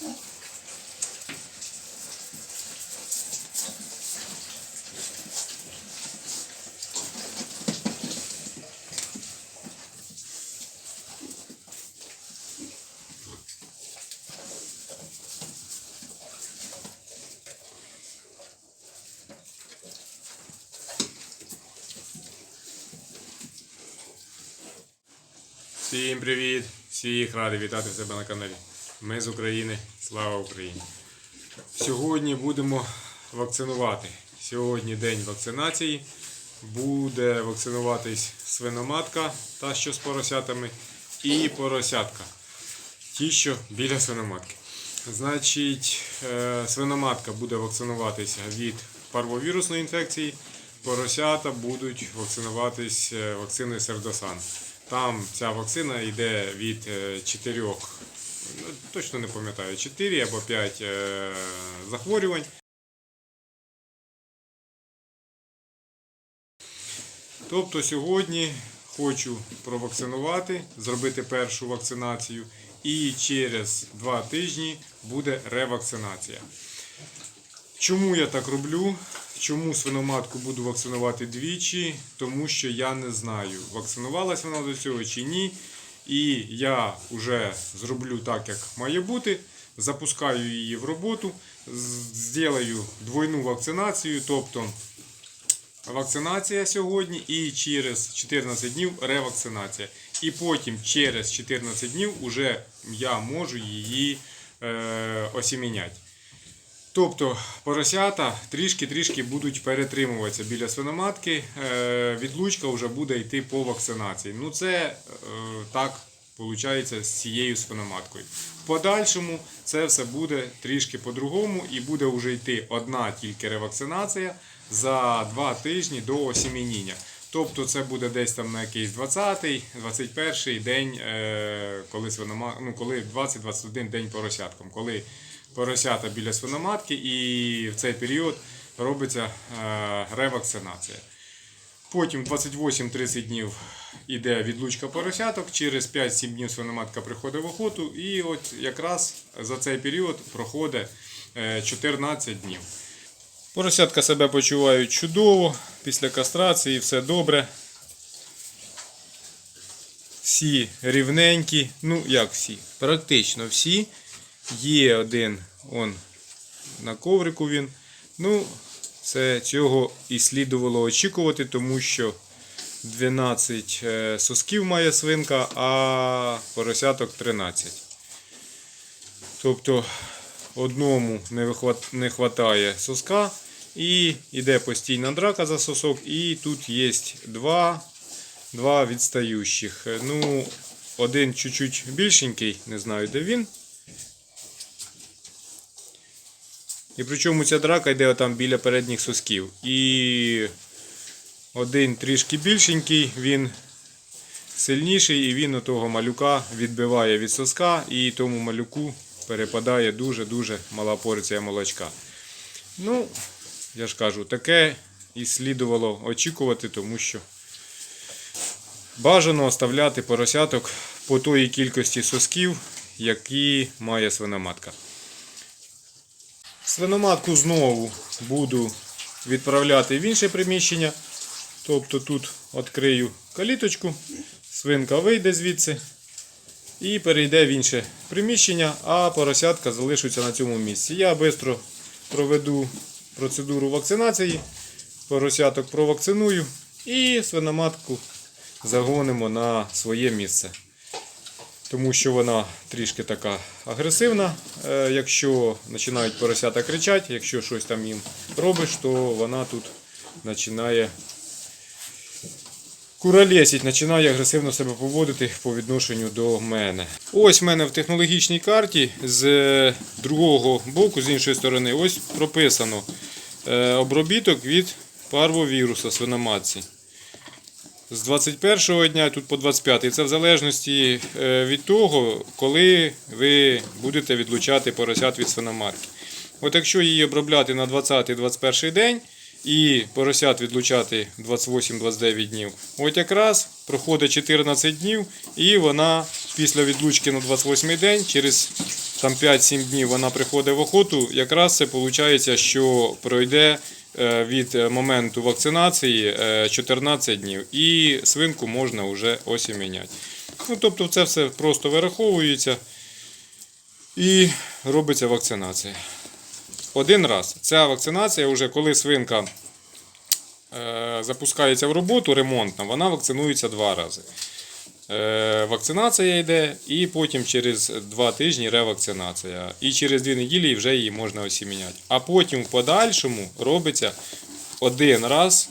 Всім привіт! Всіх радий вітати в себе на каналі. Ми з України. Слава Україні! Сьогодні будемо вакцинувати. Сьогодні день вакцинації. Буде вакцинуватись свиноматка, та що з поросятами, і поросятка. Ті, що біля свиноматки. Значить, е, свиноматка буде вакцинуватися від парвовірусної інфекції, поросята будуть вакцинуватись е, вакциною Сердосан. Там ця вакцина йде від 4, точно не пам'ятаю, 4 або 5 захворювань. Тобто сьогодні хочу провакцинувати, зробити першу вакцинацію, і через два тижні буде ревакцинація. Чому я так роблю? Чому свиноматку буду вакцинувати двічі? Тому що я не знаю, вакцинувалась вона до цього чи ні. І я вже зроблю так, як має бути. Запускаю її в роботу, зроблю двойну вакцинацію, тобто вакцинація сьогодні і через 14 днів ревакцинація. І потім через 14 днів уже я можу її е, осіміняти. Тобто поросята трішки-трішки будуть перетримуватися біля свиноматки. Е, Відлучка вже буде йти по вакцинації. Ну це е, так виходить з цією свиноматкою. В подальшому це все буде трішки по-другому і буде вже йти одна тільки ревакцинація за два тижні до осімініння. Тобто це буде десь там на якийсь 20-й, 21-й день, е, коли свинома... ну, коли 20-21 день поросятком, коли поросята біля свиноматки і в цей період робиться е, ревакцинація. Потім 28-30 днів іде відлучка поросяток, через 5-7 днів свиноматка приходить в охоту, і от якраз за цей період проходить е, 14 днів. Поросятка себе почувають чудово, після кастрації все добре. Всі рівненькі, ну як всі, практично всі. Є один он на коврику він. Ну, це цього і слідувало очікувати, тому що 12 е, сосків має свинка, а поросяток 13. Тобто одному не вистачає соска і йде постійна драка за сосок. І тут є два, два відстаючих. Е, Ну, один чуть-чуть більшенький, не знаю де він. І причому ця драка йде там біля передніх сосків. І один трішки більшенький, він сильніший, і він отого малюка відбиває від соска, і тому малюку перепадає дуже-дуже мала порція молочка. Ну, я ж кажу, таке і слідувало очікувати, тому що бажано оставляти поросяток по тої кількості сосків, які має свиноматка. Свиноматку знову буду відправляти в інше приміщення. Тобто тут відкрию каліточку, свинка вийде звідси і перейде в інше приміщення, а поросятка залишиться на цьому місці. Я швидко проведу процедуру вакцинації, поросяток провакциную і свиноматку загонимо на своє місце тому що вона трішки така агресивна. Е, Якщо починають поросята кричати, якщо щось там їм робиш, то вона тут починає куролесить, починає агресивно себе поводити по відношенню до мене. Ось в мене в технологічній карті з другого боку, з іншої сторони, ось прописано е, обробіток від парвовіруса свиноматці з 21 дня тут по 25. І це в залежності е, від того, коли ви будете відлучати поросят від свиноматки. От якщо її обробляти на 20-21 день і поросят відлучати 28-29 днів, от якраз проходить 14 днів, і вона після відлучки на 28 день через там 5-7 днів вона приходить в охоту, якраз це виходить, що пройде від е, моменту вакцинації е, 14 днів. І свинку можна вже осіміняти. Ну, тобто це все просто вираховується і робиться вакцинація. Один раз. Ця вакцинація, вже коли свинка е, запускається в роботу ремонтна, вона вакцинується два рази. Е, вакцинація йде, і потім через два тижні ревакцинація. І через дві неділі вже її можна осіміняти. А потім в подальшому робиться один раз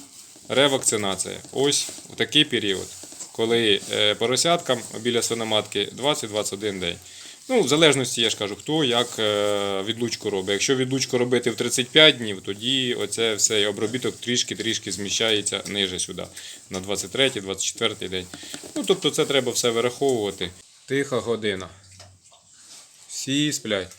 ревакцинація. Ось у такий період, коли е, поросяткам біля свиноматки 20-21 день. Ну, в залежності, я ж кажу, хто як е, відлучку робить. Якщо відлучку робити в 35 днів, тоді оце все обробіток трішки-трішки зміщається ниже сюди, на 23-24 день. Ну, тобто це треба все вираховувати. Тиха година. Всі сплять.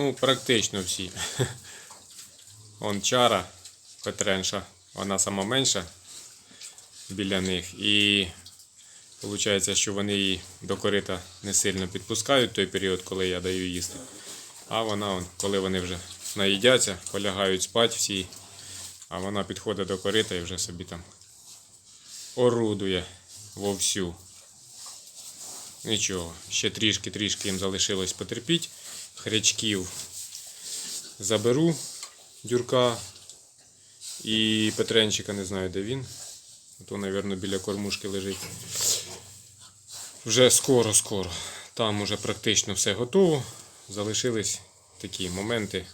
Ну, практично всі. Он чара Петренша, вона сама менша біля них. І виходить, що вони її до корита не сильно підпускають той період, коли я даю їсти. А вона, коли вони вже наїдяться, полягають спати всі, а вона підходить до корита і вже собі там орудує вовсю. Нічого, ще трішки-трішки їм залишилось потерпіть. Хрячків заберу дюрка і Петренчика, не знаю де він. То, мабуть, біля кормушки лежить. Вже скоро-скоро. Там уже практично все готово. Залишились такі моменти.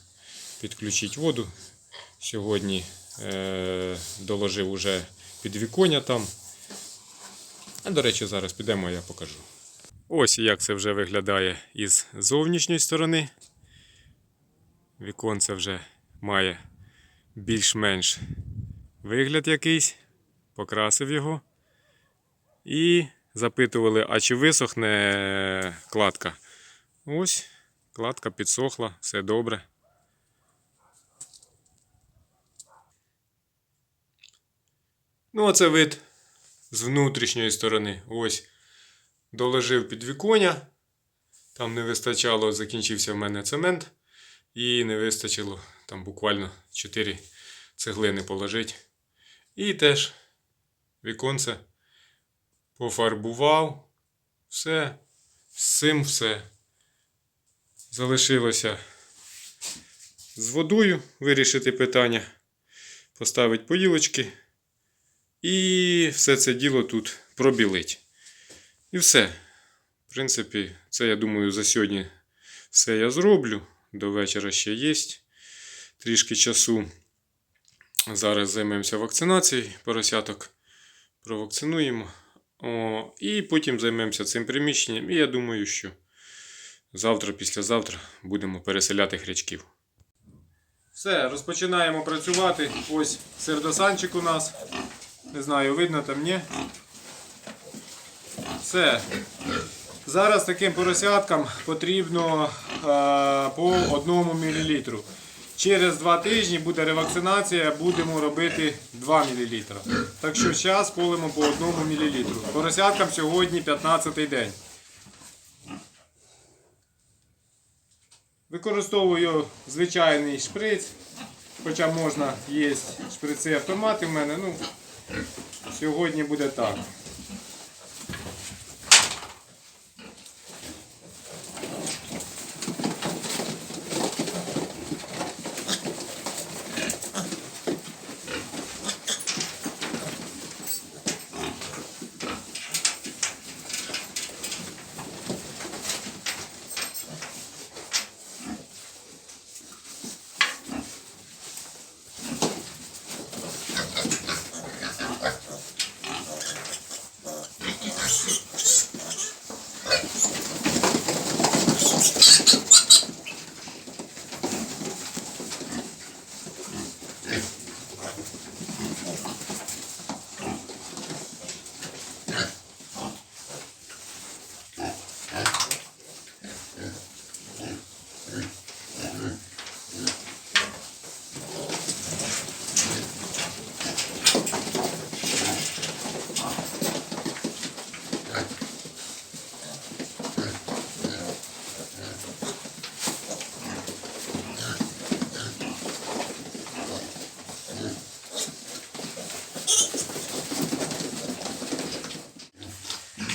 Підключити воду. Сьогодні е- доложив уже підвіконня там. А до речі, зараз підемо, я покажу. Ось як це вже виглядає із зовнішньої сторони. Віконце вже має більш-менш вигляд якийсь. Покрасив його. І запитували, а чи висохне кладка. Ось, кладка підсохла, все добре. Ну, оце вид з внутрішньої сторони. Ось доложив підвіконня. Там не вистачало, закінчився в мене цемент. І не вистачило там буквально 4 цеглини положити. І теж віконце пофарбував. Все. З цим все. Залишилося з водою вирішити питання, поставити поїлочки. І все це діло тут пробілить. І все. В принципі, це я думаю, за сьогодні все я зроблю. До вечора ще є трішки часу. Зараз займемося вакцинацією поросяток. Провакцинуємо. О, і потім займемося цим приміщенням. І я думаю, що завтра, післязавтра будемо переселяти хрячків. Все, розпочинаємо працювати. Ось сердосанчик у нас. Не знаю, видно там, ні? Все. Зараз таким поросяткам потрібно е, по 1 мл. Через 2 тижні буде ревакцинація, будемо робити 2 мл. Так що зараз полимо по 1 мл. Поросяткам сьогодні 15 день. Використовую звичайний шприц, хоча можна є шприци автомати в мене. Ну, сьогодні буде так.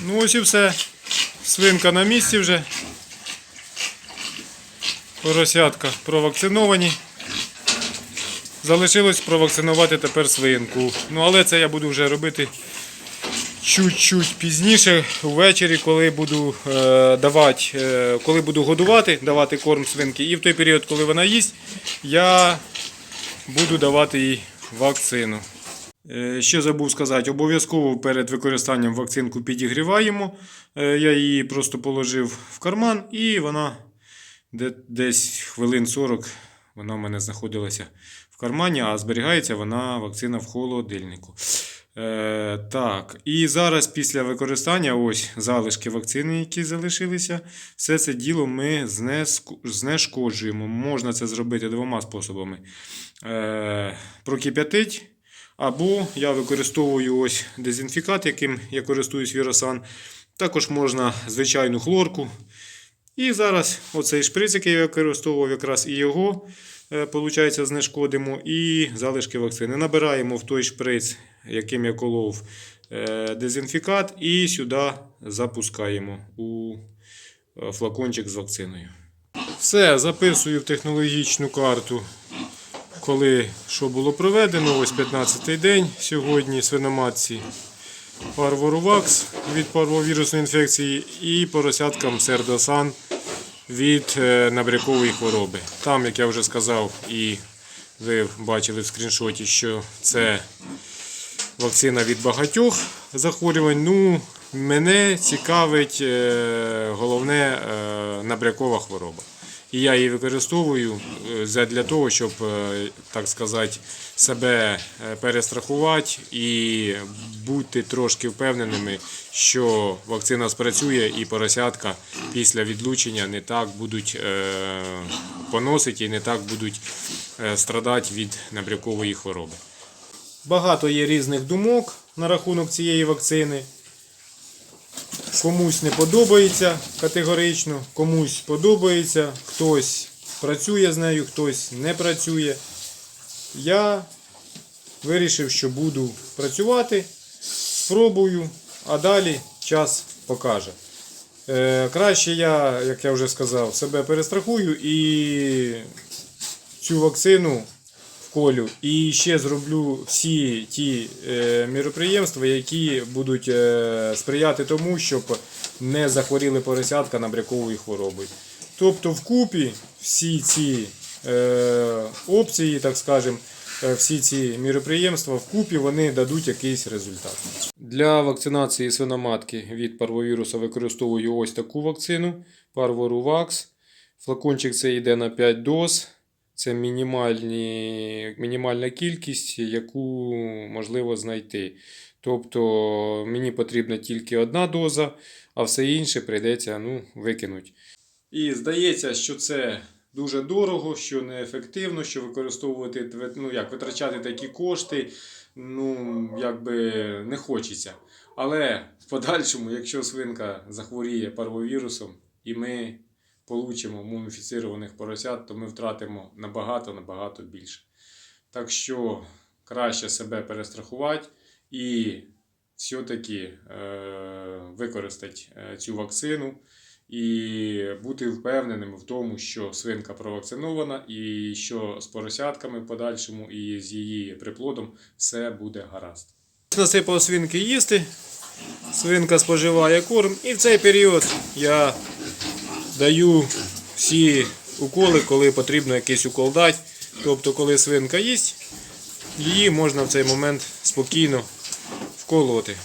Ну ось і все. Свинка на місці вже. Поросятка провакциновані. Залишилось провакцинувати тепер свинку. Ну, але це я буду вже робити чуть-чуть пізніше, ввечері, коли буду е, давати, е, коли буду годувати, давати корм свинки. І в той період, коли вона їсть, я буду давати їй вакцину. Е, Ще забув сказати, обов'язково перед використанням вакцинку підігріваємо. Е, Я її просто положив в карман і вона десь хвилин 40 вона в мене знаходилася в кармані, а зберігається вона вакцина в холодильнику. Е, так, і зараз після використання ось залишки вакцини, які залишилися, все це діло ми знешкоджуємо. Можна це зробити двома способами. Е, прокип'ятить, або я використовую ось дезінфікат, яким я користуюсь Віросан. Також можна звичайну хлорку. І зараз оцей шприц, який я використовував, якраз і його, е, получається, знешкодимо, і залишки вакцини. Набираємо в той шприц, яким я колов е, дезінфікат, і сюди запускаємо у е, флакончик з вакциною. Все, записую в технологічну карту, коли що було проведено. Ось 15-й день сьогодні свиноматці. Парворувакс від парвовірусної інфекції і поросяткам сердосан від е, набрякової хвороби. Там, як я вже сказав, і ви бачили в скріншоті, що це вакцина від багатьох захворювань. Ну, мене цікавить е, головне е, набрякова хвороба. І я її використовую е, для того, щоб, е, так сказати, себе е, перестрахувати і бути трошки впевненими, що вакцина спрацює і поросятка після відлучення не так будуть поносити і не так будуть страдати від набрякової хвороби. Багато є різних думок на рахунок цієї вакцини. Комусь не подобається категорично, комусь подобається, хтось працює з нею, хтось не працює. Я вирішив, що буду працювати, спробую, а далі час покаже. Е, краще я, як я вже сказав, себе перестрахую і цю вакцину вколю. І ще зроблю всі ті е, міроприємства, які будуть е, сприяти тому, щоб не захворіли поросятка набряковою хворобою. Тобто вкупі всі ці е, опції, так скажемо, е, всі ці міроприємства вкупі вони дадуть якийсь результат. Для вакцинації свиноматки від парвовірусу використовую ось таку вакцину Parvorуваx. Флакончик це йде на 5 доз. Це мінімальні, мінімальна кількість, яку можливо знайти. Тобто мені потрібна тільки одна доза, а все інше прийдеться ну, викинути. І здається, що це дуже дорого, що неефективно, що використовувати ну, як, витрачати такі кошти, ну, якби не хочеться. Але в подальшому, якщо свинка захворіє парвовірусом і ми получимо муміфіцированих поросят, то ми втратимо набагато-набагато більше. Так що краще себе перестрахувати і все-таки е, використати е, цю вакцину і бути впевненими в тому, що свинка провакцинована і що з поросятками в подальшому і з її приплодом все буде гаразд. Насипав свинки їсти. Свинка споживає корм, і в цей період я даю всі уколи, коли потрібно якийсь укол дати. Тобто, коли свинка їсть, її можна в цей момент спокійно вколоти.